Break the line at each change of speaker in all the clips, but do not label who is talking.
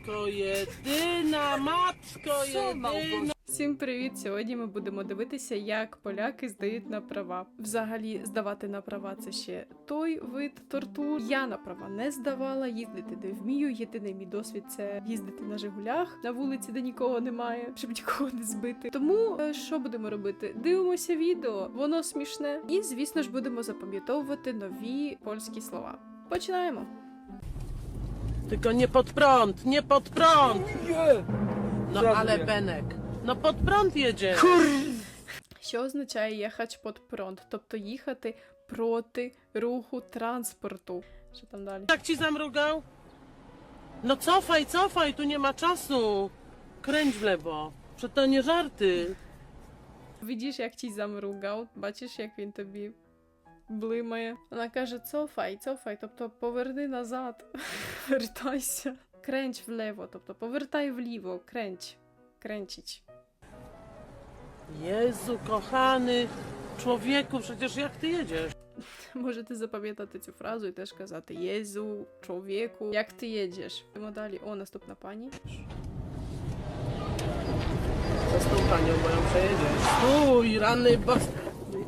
Matko jedyna, matko jedyna.
Всім привіт! Сьогодні ми будемо дивитися, як поляки здають на права. Взагалі, здавати на права це ще той вид тортур. Я на права не здавала, їздити не вмію. Єдиний мій досвід це їздити на Жигулях на вулиці, де нікого немає, щоб нікого не збити. Тому е, що будемо робити? Дивимося відео, воно смішне, і звісно ж будемо запам'ятовувати нові польські слова. Починаємо.
Tylko nie pod prąd, nie pod prąd.
Nie!
No
Żartuję.
ale Benek, no pod prąd jedzie.
Що означає їхати під пронт, тобто їхати проти руху транспорту. Що там далі?
Tak ci zamrugał? No cofaj, cofaj, tu nie ma czasu. Kręć w lewo. Że to nie żarty.
Видиш, як ті замругав, бачиш, як він тобі блимає. Вона каже: цофай, цофай, тобто поверни назад, вертайся. Кренч влево, тобто повертай вліво, кренч, кренчить.
Jezu, kochany człowieku, przecież jak ty jedziesz?
Можете запам'ятати цю фразу і теж казати Єзу, чоловіку, як ти їдеш. Йдемо далі. О, наступна пані.
Co z tą panią moją przejedziesz? Stój, rany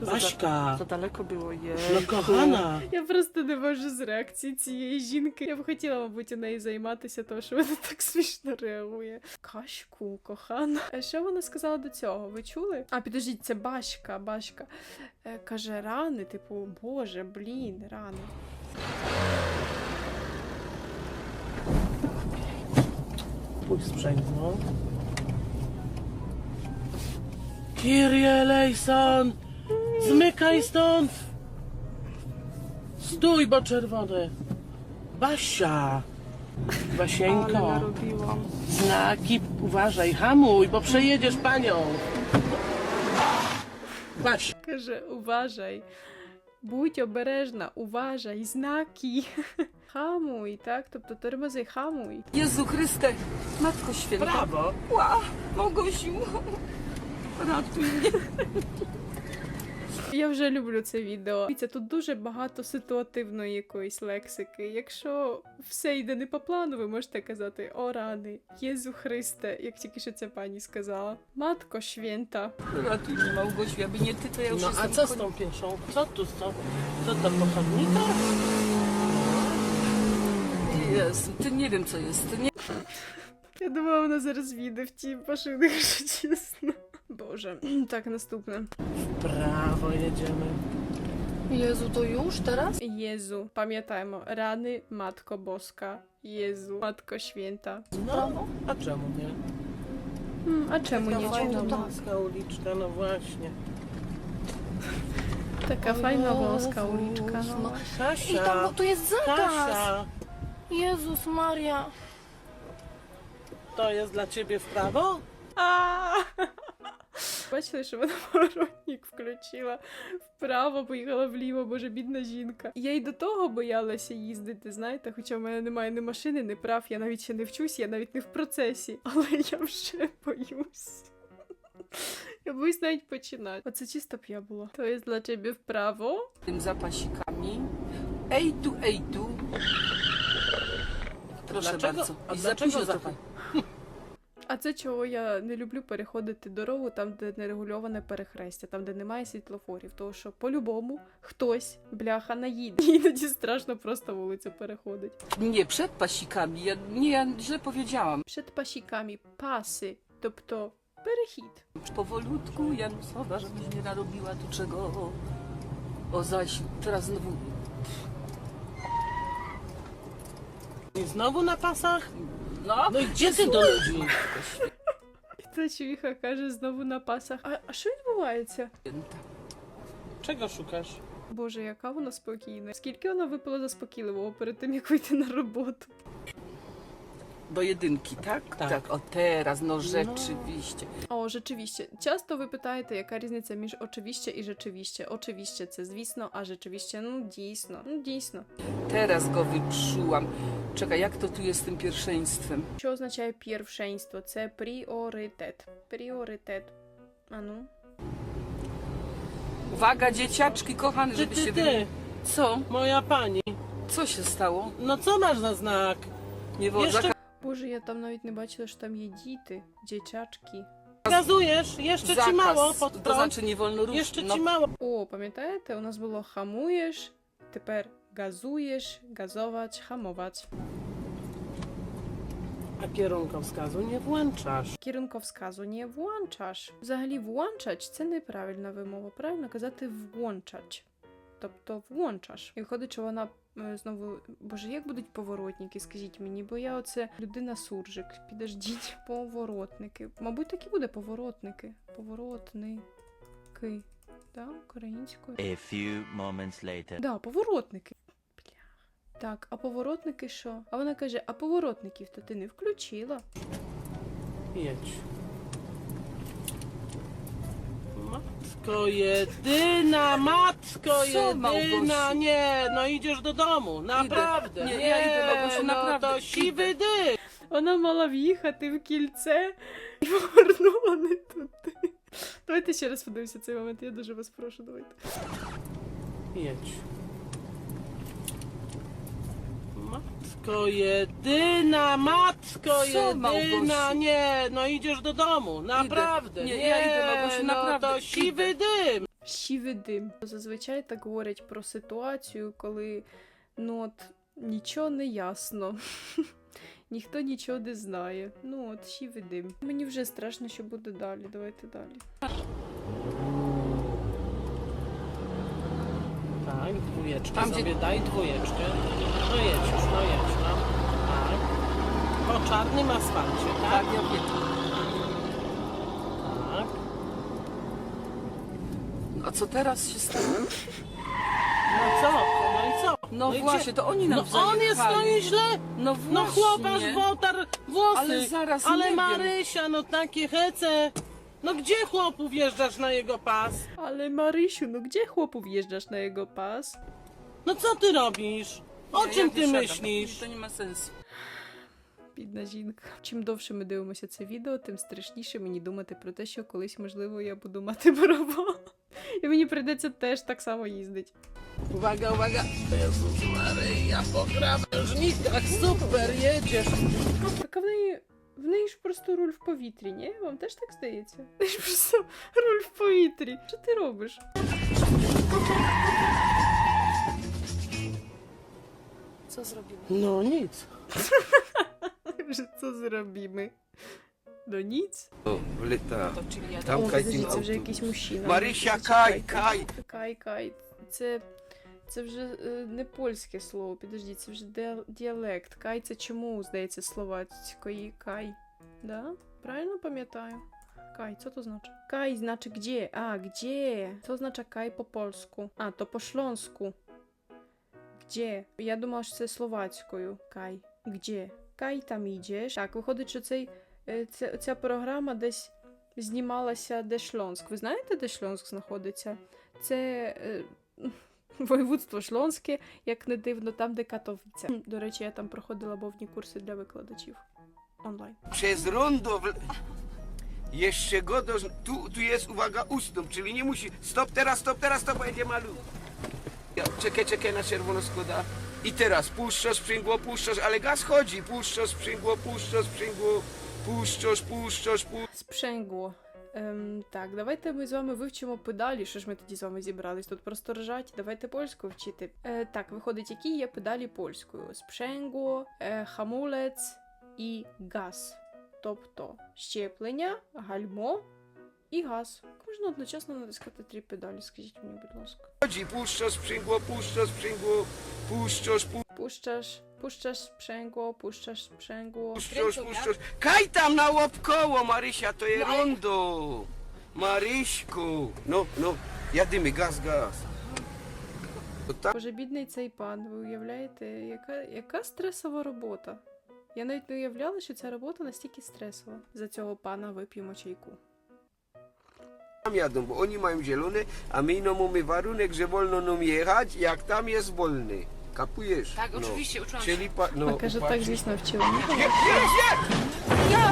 bos... Baśka,
To daleko było, je.
no kochana.
Я просто не можу з реакції цієї жінки. Я б хотіла, мабуть, у неї займатися, тому що вона так смішно реагує. Кашку, кохана. А що вона сказала до цього? Ви чули? А, підождіть, це башка, башка. Е, каже, рани, типу, боже, блін, рани.
Pójdź sprzęt, no. Kirie Lejson! Zmykaj stąd! Stój, bo czerwone! Basia!
Ale
Basieńko!
narobiłam.
Znaki, uważaj, hamuj, bo przejedziesz panią! Basia!
Каже, уважай. Будь обережна, уважай, знаки. Хамуй, так? Тобто тормози, хамуй.
Jezu Chryste, Matko Święta.
Brawo!
Ła, Małgosiu. Ratuj mnie.
Я вже люблю це відео. Дивіться, тут дуже багато ситуативної якоїсь лексики. Якщо все йде не по плану, ви можете казати О, рани, Єзу Христе, як тільки що ця пані сказала. Матко
Швєнта. Ну, а ти не Малгочу, я би
не ти,
то
я вже...
Ну,
а це став пішов, це тут став, це
там походника. Е, ти не вім, це є.
Я думала, вона зараз відео в тій машині, якщо чесно. Boże, tak, następne.
W prawo jedziemy.
Jezu, to już teraz?
Jezu, pamiętajmy, rany Matko Boska, Jezu, Matko Święta.
No, a czemu nie?
Hmm, a czemu
Taka
nie
fajna
ciągnął?
wąska uliczka, no właśnie.
Taka fajna wąska uliczka.
No. I tam, bo tu jest zakaz!
Kasia,
Jezus Maria.
to jest dla ciebie w prawo?
A! Бачили, що вона поворотник включила вправо, поїхала вліво, боже, бідна жінка. Я й до того боялася їздити, знаєте, хоча в мене немає ні машини, ні прав, я навіть ще не вчусь, я навіть не в процесі, але я вже боюсь. Я боюсь навіть починати. Оце чисто б я була. То є для тебе вправо.
Tym zapasikami. Ej tu, ej tu. Proszę
Dlaczego-
bardzo. I za późno trochę.
А це чого я не люблю переходити дорогу там, де нерегульоване перехрестя, там, де немає світлофорів. Тому що по-любому хтось бляха наїде. І Іноді страшно просто вулицю переходить.
Przed pasikami. Ja, nie, ja źle powiedziałam.
Przed pasіками паси, тобто перехід.
Powolutku, Janusowa, żebyś nie narobiła tu czego. O, o zaś, teraz znowu.
I znowu na pasach?
No,
No i gdzie ty do ludzi?
І та чувіха каже знову на пасах. А, а що відбувається?
święta.
Czego szukasz?
Боже, яка вона спокійна. Скільки вона випила заспокійливого перед тим, як вийти на роботу?
Do jedynki, tak?
Tak.
O teraz, no rzeczywiście.
О, rzeczywiście. Часто ви питаєте, яка різниця між очевидно і rzeczywiście. Oczywiście це звісно, а rzeczywiście, ну дійсно, ну дійсно.
Teraz go wyprzуłam. Czekaj, jak to tu jest z tym pierwszeństwem?
Що означає pierwszeństwo? Це пріоритет. Пріоритет. А ну.
Uwaga, dzieciaczki kochane,
Ty,
żeby
ty,
się...
ty,
wy- Co?
moja pani.
Co się stało?
No co masz za znak?
Nie było
Jeszcze-
zaka...
Боже, я там навіть не бачила, що там є діти, дівчачки.
Gazujesz, jeszcze ci
Zakaz,
mało pod
to
prąd.
znaczy nie wolno ruszyć.
Jeszcze
no,
ci mało.
О, пам'ятаєте, у нас було хамуєш, тепер газуєш, газовать, хамовать.
A kierunkowskazu nie włączasz.
Кірунковсказу не вłączasz. Взагалі, вłączać це неправильна вимова. Правильно казати вłączać. Тобто вłączasz. І виходить, що вона е, знову. Боже, як будуть поворотники, скажіть мені, бо я оце людина суржик. Підождіть, поворотники. Мабуть, так і буде поворотники. Поворотники. Да, українською.
A few moments later.
Да, поворотники. Бля. Так, а поворотники що? А вона каже: а поворотників то ти не включила.
Jedź. Matko jedyna, matko
Co,
jedyna,
Małgosiu?
nie, no idziesz do domu, naprawdę,
Nie,
nie,
ja idę, Małgosiu,
no
naprawdę,
to siwy dym.
Вона мала в'їхати в кільце і повернула не туди. Давайте ще раз подивимося цей момент, я дуже вас прошу, давайте.
Jedź. Matko jedyna, matko
Co,
jedyna,
Małgosiu?
nie, no idziesz do domu, naprawdę,
Nie,
nie,
ja idę, Małgosiu,
no
naprawdę,
to siwy dym.
Сівий дим. Зазвичай так говорять про ситуацію, коли ну от нічого не ясно. Ніхто нічого не знає. Ну от сівий дим. Мені вже страшно, що буде далі. Давайте далі.
Tak, dwójeczkę
Tam, gdzie-
sobie daj, dwójeczkę. No już, no jedź, no. Tak. Po czarnym asfalcie, tak?
Tak, ja wiem.
Tak.
A co teraz się stało?
No co? No i co?
No,
i
właśnie, to oni nam
No on jest, no
zajechali.
i źle.
No właśnie.
No chłopasz wotar włosy.
Ale zaraz
Ale
nie wiem.
Marysia, no takie hece. No gdzie chłopu wjeżdżasz na jego pas?
Але Marysiu, no gdzie chłopu wjeżdżasz na jego pas?
No co ty robisz? O
Nie,
czym
ja
ty
nie siadam.
myślisz?
To nie ma sensu.
Бідна жінка. Чим довше ми дивимося це відео, тим страшніше мені думати про те, що колись, можливо, я буду мати права. І мені прийдеться теж так само їздити.
Uwaga, uwaga. Jezus Maryja, po krawężnikach, super, jedziesz.
Так а в неї. В неї ж просто руль в повітрі, ні? Вам теж так здається? В неї ж просто руль в повітрі. Що ти робиш?
Co zrobimy?
No nic.
Що це зробимо? Ну ніц.
Вліта.
To czyli ja
Там
О,
Катін
подожди, це вже
автобус.
якийсь мужчина.
Марися,
Зачекайте.
кай, кай.
Кай, кай. Це. Це вже е, не польське слово, підожди, це вже діалект. Кай це чому, здається, словацької кай. Да? Правильно пам'ятаю? Кай, co to znaczy? Kaj znaczy gdzie? A, gdzie? Co oznacza kaj po polsku? A, to po śląsku. Gdzie? Я думала, що це словацькою. Кай. Gdzie? Кай там іджеш. Так, виходить, що цей, е, ця, ця програма десь знімалася де Шльонськ. Ви знаєте, де Шльонськ знаходиться? Це е, воєводство Шльонське, як не дивно, там, де Катовиця. До речі, я там проходила мовні курси для викладачів онлайн.
Przez rondo. W... Jeszcze go do... Tu, tu jest, uwaga, ustąp, czyli nie musi... Stop teraz, stop teraz, to będzie malu. Ja, czekaj, czekaj, na czerwono składa. I teraz puszczasz sprzęgło, puszczasz, ale gaz chodzi. Puszczasz sprzęgło, puszczasz sprzęgło, puszczasz, puszczasz, puszczasz.
Спшенгло. Ем, так, давайте ми з вами вивчимо педалі. Що ж ми тоді з вами зібрались? Тут просто ржать. Давайте польську вчити. Е, так, виходить, які є педалі польською: спшенгло, е, хамулець і газ. Тобто щеплення, гальмо і газ. Можна одночасно натискати три педалі, скажіть мені, будь ласка.
Chodzi, puszczasz sprzęgło, puszczasz sprzęgło, puszczasz,
Puszczasz, puszczasz sprzęgło, puszczasz sprzęgło.
puszczasz, puszczasz. Kaj tam na łopkoło, Marysia, to jest rondo. Maryśku. No, no, jadymy, gaz, gaz. To tak.
Боже, бідний цей пан, ви уявляєте, яка, яка стресова робота? Я навіть не уявляла, що ця робота настільки стресова. За цього пана вип'ємо чайку.
tam jadą, bo oni mają zielone, a my no mamy warunek, że wolno nam jechać, jak tam jest wolny. Kapujesz?
Tak,
no.
oczywiście, uczyłam się.
Czyli pa, no,
А каже,
patrz-
так, звісно, вчила.
Ja nie.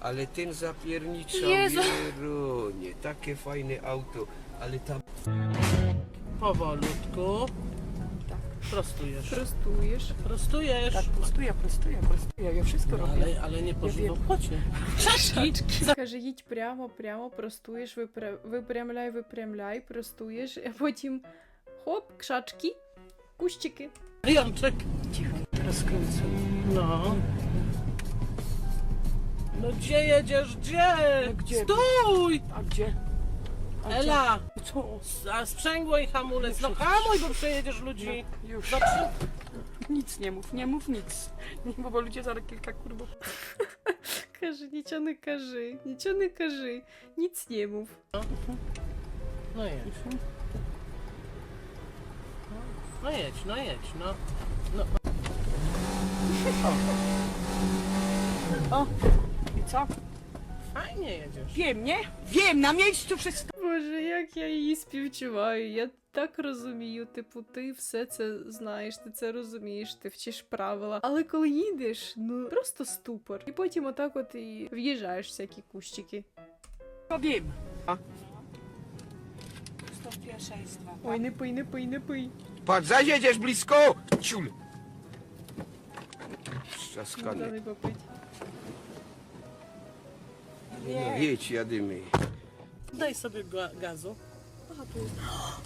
Ale ten zapierniczał,
Jezu.
Jeronie, takie fajne auto, ale tam...
Powolutku. Prostujesz.
Prostуєш.
Prostujesz.
Tak, prostuję, prostuję, prostuję. Ja wszystko
No,
robię.
ale, ale nie po
Ja wiem.
żywopłocie. Czaszki.
Каже, їдь прямо, прямо, простуєш, випря... випрямляй, випрямляй, простуєш, а потім chłop,
krzaczki,
kuściki. Ryjączek. Rozkręcę.
No. No gdzie jedziesz? Gdzie?
gdzie?
Stój!
A gdzie? A?
Ela!
Co?
A sprzęgło i hamulec. No hamuj, bo przejedziesz ludzi.
No, już.
Dobrze?
Nic nie mów, nie mów nic. Bo, bo ludzie za kilka
kurbo. każy, nieciony każy, nieciony każy. Nic nie mów. No,
no jest. No jedź, no jedź, no.
O! I co?
Fajnie jedziesz.
Wiem, nie? Wiem, na miejscu wszystko.
Боже, як я її співчуваю. Я так розумію, типу, ти все це знаєш, ти це розумієш, ти вчиш правила. Але коли їдеш, ну просто ступор. І потім отак от і в'їжджаєш всякі кущики.
Pierwszeństwa.
Ой, не пий, не пий, не пий.
Patrz, zaziedziesz blisko! Ciul! Trzaskany.
Dalej go
no Nie, wiecie, jadymy.
Daj sobie ga- gazu.
Aha, tu jest.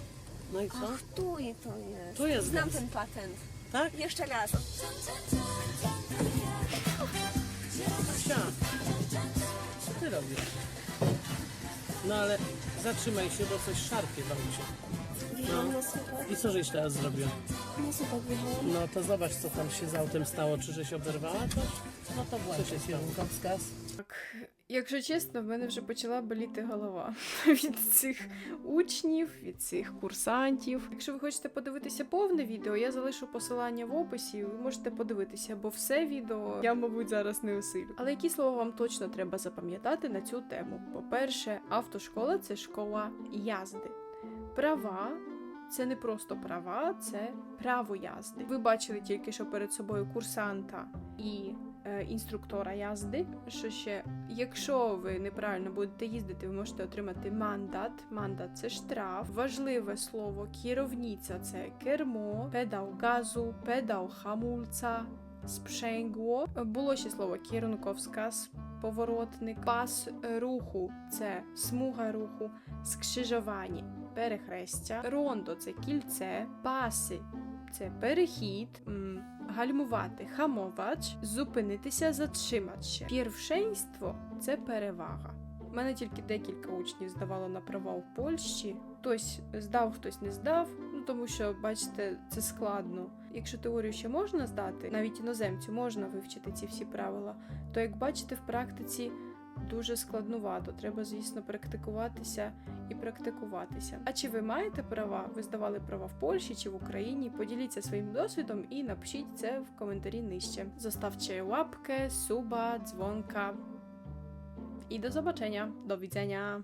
No i co?
Ach, tu i to jest.
Tu jest
Znam
gaz.
ten patent.
Tak?
Jeszcze raz.
Co ty robisz? No ale zatrzymaj się, bo coś szarpie w
się.
I co żeś teraz zrobił?
Na słupek wjechałam.
No to zobacz, co tam się z autem stało. Czy żeś oberwała coś? No to właśnie kierunkowskaz.
Так, якщо чесно, в мене вже почала боліти голова від цих учнів, від цих курсантів. Якщо ви хочете подивитися повне відео, я залишу посилання в описі. Ви можете подивитися, бо все відео я, мабуть, зараз не осилю. Але які слова вам точно треба запам'ятати на цю тему? По-перше, автошкола це школа язди. Права це не просто права, це право язди. Ви бачили тільки що перед собою курсанта і е, інструктора язди. Що ще, якщо ви неправильно будете їздити, ви можете отримати мандат. Мандат це штраф. Важливе слово керівниця це кермо, педал газу, Спшенгло було ще слово кірунковсказ, поворотник, пас руху це смуга руху, скрижування, перехрестя, рондо це кільце, паси це перехід, гальмувати, хамовач, зупинитися, заtrzymać Pierwszeństwo – це перевага. У мене тільки декілька учнів здавало на права в Польщі. Хтось здав, хтось не здав. Тому що, бачите, це складно. Якщо теорію ще можна здати, навіть іноземцю можна вивчити ці всі правила, то як бачите, в практиці дуже складнувато. Треба, звісно, практикуватися і практикуватися. А чи ви маєте права? Ви здавали права в Польщі чи в Україні? Поділіться своїм досвідом і напишіть це в коментарі нижче. Zostawcie łapkę, suba, dzwonka. I do zobaczenia. Do widzenia.